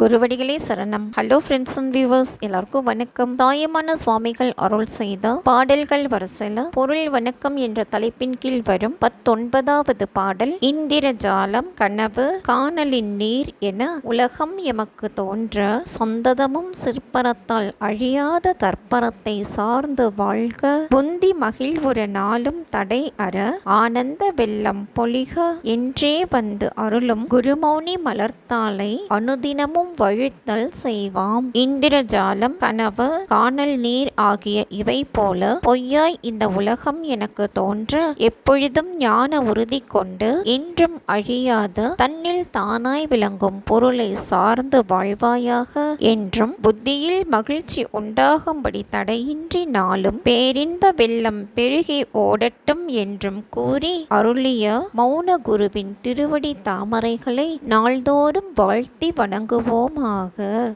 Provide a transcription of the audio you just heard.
குருவடிகளே சரணம். Hello friends and viewers எல்லாருக்கும் வணக்கம். தாயமான சுவாமிகள் அருள் செய்த பாடல்கள் வரிசையில் பொருள் வணக்கம் என்ற தலைப்பின் கீழ் வரும் பத்தொன்பதாவது பாடல் இந்திரஜாலம் கனவு காணலின் நீர் என உலகம் எமக்கு தோன்ற சந்ததமும் சிற்பரத்தால் அழியாத தற்பரத்தை சார்ந்து வாழ்க. புந்தி மகிழ் ஒரு நாளும் தடை அற ஆனந்த வெள்ளம் பொலிக என்றே வந்து அருளும் குருமௌனி மலர்த்தாலை அனுதினமும் வழுத்தல் செய்வாம். இந்திரஜாலம் கனவு காணல் நீர் ஆகிய இவை போல பொய்யாய் இந்த உலகம் எனக்கு தோன்ற எப்பொழுதும் ஞான உறுதி கொண்டு என்றும் அழியாத தன்னில் தானாய் விளங்கும் பொருளை சார்ந்து வாழ்வாயாக என்றும் புத்தியில் மகிழ்ச்சி உண்டாகும்படி தடையின்றி நாளும் பேரின்ப வெள்ளம் பெருகி ஓடட்டும் என்றும் கூறி அருளிய மௌன குருவின் திருவடி தாமரைகளை நாள்தோறும் வாழ்த்தி வணங்குவோமாக.